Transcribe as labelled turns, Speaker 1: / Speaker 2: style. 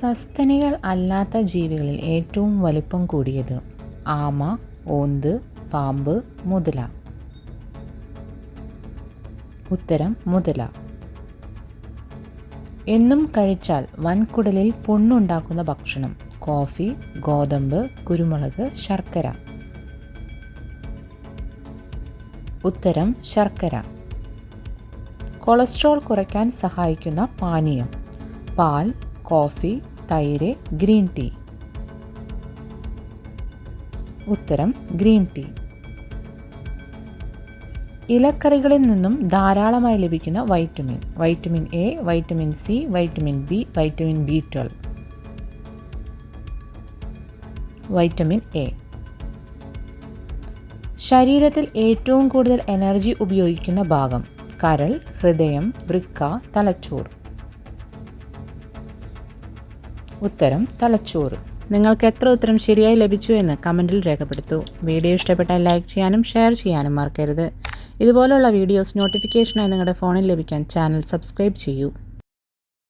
Speaker 1: സസ്തനികൾ അല്ലാത്ത ജീവികളിൽ ഏറ്റവും വലിപ്പം കൂടിയത് ആമ ഓന്ത് പാമ്പ് മുതല. ഉത്തരം മുതല. എന്നും കഴിച്ചാൽ വൻകുടലിൽ പുണ്ണുണ്ടാക്കുന്ന ഭക്ഷണം കോഫി ഗോതമ്പ് കുരുമുളക് ശർക്കര. ഉത്തരം ശർക്കര. കൊളസ്ട്രോൾ കുറയ്ക്കാൻ സഹായിക്കുന്ന പാനീയം. പാൽ കോഫി തൈര് ഗ്രീൻ ടീ. ഉത്തരം ഗ്രീൻ ടീ. ഇലക്കറികളിൽ നിന്നും ധാരാളമായി ലഭിക്കുന്ന vitamin. Vitamin A vitamin C vitamin B vitamin B twelve. Vitamin A. ശരീരത്തിൽ ഏറ്റവും കൂടുതൽ എനർജി ഉപയോഗിക്കുന്ന ഭാഗം. കരൾ ഹൃദയം വൃക്ക തലച്ചോർ ഉത്തരം തലച്ചോറ്. നിങ്ങൾക്ക് എത്ര ഉത്തരം ശരിയായി ലഭിച്ചു എന്ന് കമന്റിൽ രേഖപ്പെടുത്തൂ. വീഡിയോ ഇഷ്ടപ്പെട്ടാൽ ലൈക്ക് ചെയ്യാനും ഷെയർ ചെയ്യാനും മറക്കരുത്. ഇതുപോലുള്ള വീഡിയോസ് നോട്ടിഫിക്കേഷനായി നിങ്ങളുടെ ഫോണിൽ ലഭിക്കാൻ ചാനൽ സബ്സ്ക്രൈബ് ചെയ്യൂ.